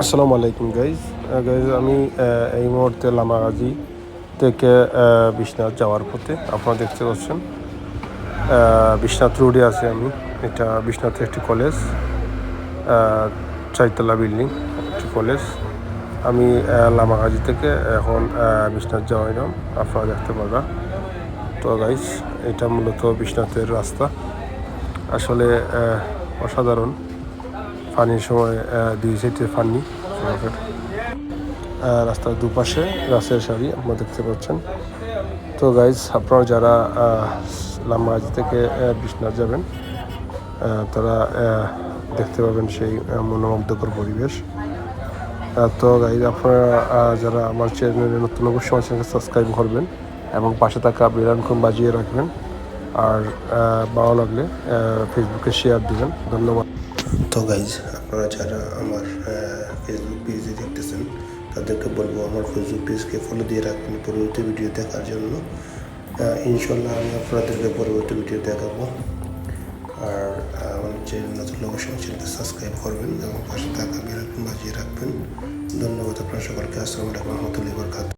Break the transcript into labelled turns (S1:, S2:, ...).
S1: আসসালামু আলাইকুম guys guys আমি এই মুহূর্তে লামাগাজি থেকে বিশ্বনাথ যাওয়ার পথে। আপনারা দেখতে পাচ্ছেন বিশ্বনাথ রোডে আছি আমি। এটা বিশ্বনাথের একটি কলেজ আহ, চারতলা বিল্ডিং একটি কলেজ। আমি লামাগাজি থেকে এখন বিশ্বনাথ বিশ্বনাথ যাওয়াইলাম আপনারা দেখতে পারবেন। তো গাইজ এটা মূলত বিশ্বনাথের রাস্তা। আসলে অসাধারণ। পানির সময় দুই সাইডে আহ, রাস্তার দুপাশে গাছের সারি আপনারা দেখতে পাচ্ছেন। তো গাইজ আপনারা যারা লাম্বাজি থেকে বিশ্বনাথ যাবেন তারা দেখতে পাবেন সেই মনোমুগ্ধকর পরিবেশ। তো গাইজ আপনারা যারা আমার চ্যানেলে নতুন অবশ্যই আমার চ্যানেলকে সাবস্ক্রাইব করবেন এবং পাশে থাকা বেলানকম বাজিয়ে রাখবেন। আর ভালো লাগলে ফেসবুকে শেয়ার দেবেন। ধন্যবাদ।
S2: তো গাইজ আপনারা যারা আমার ফেসবুক পেজে দেখতেছেন, তাদেরকে বলব আমার ফেসবুক পেজকে ফলো দিয়ে রাখবেন পরবর্তী ভিডিও দেখার জন্য। ইনশাল্লাহ আমি আপনাদেরকে পরবর্তী ভিডিও দেখাবো। আর আমার চ্যানেল নতুন অবশ্যই চ্যানেলকে সাবস্ক্রাইব করবেন এবং পাশে থাকা বেলাকন বাজিয়ে রাখবেন। ধন্যবাদ আপনার সকলকে। আসসালামু আলাইকুম রহমতুল্লাহ বরকাত